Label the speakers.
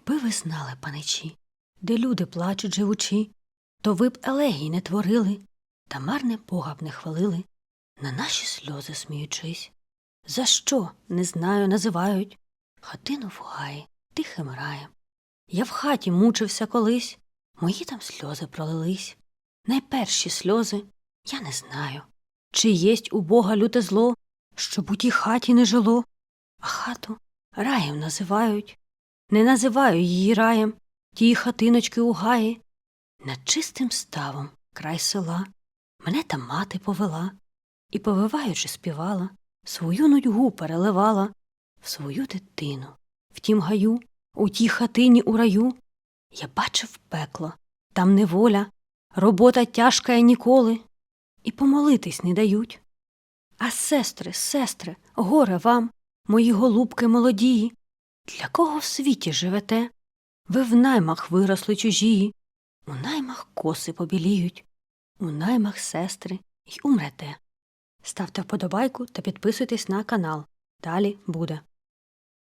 Speaker 1: Якби ви знали, паничі, де люди плачуть живучи, то ви б елегій не творили, та марне Бога б не хвалили, на наші сльози сміючись. За що, не знаю, називають хатину в гаї, тихим раєм. Я в хаті мучився колись, мої там сльози пролились. Найперші сльози я не знаю, чи єсть у Бога люте зло, щоб у тій хаті не жило, а хату раєм називають. Не називаю її раєм, тії хатиночки у гаї. Над чистим ставом край села мене там мати повела і, повиваючи, співала, свою нудьгу переливала в свою дитину. В тім гаю, у тій хатині у раю, я бачив пекло, там неволя, робота тяжка і ніколи, і помолитись не дають. А сестри, сестри, горе вам, мої голубки молодії, для кого в світі живете? Ви в наймах виросли чужі, у наймах коси побіліють, у наймах сестри й умрете. Ставте вподобайку та підписуйтесь на канал. Далі буде.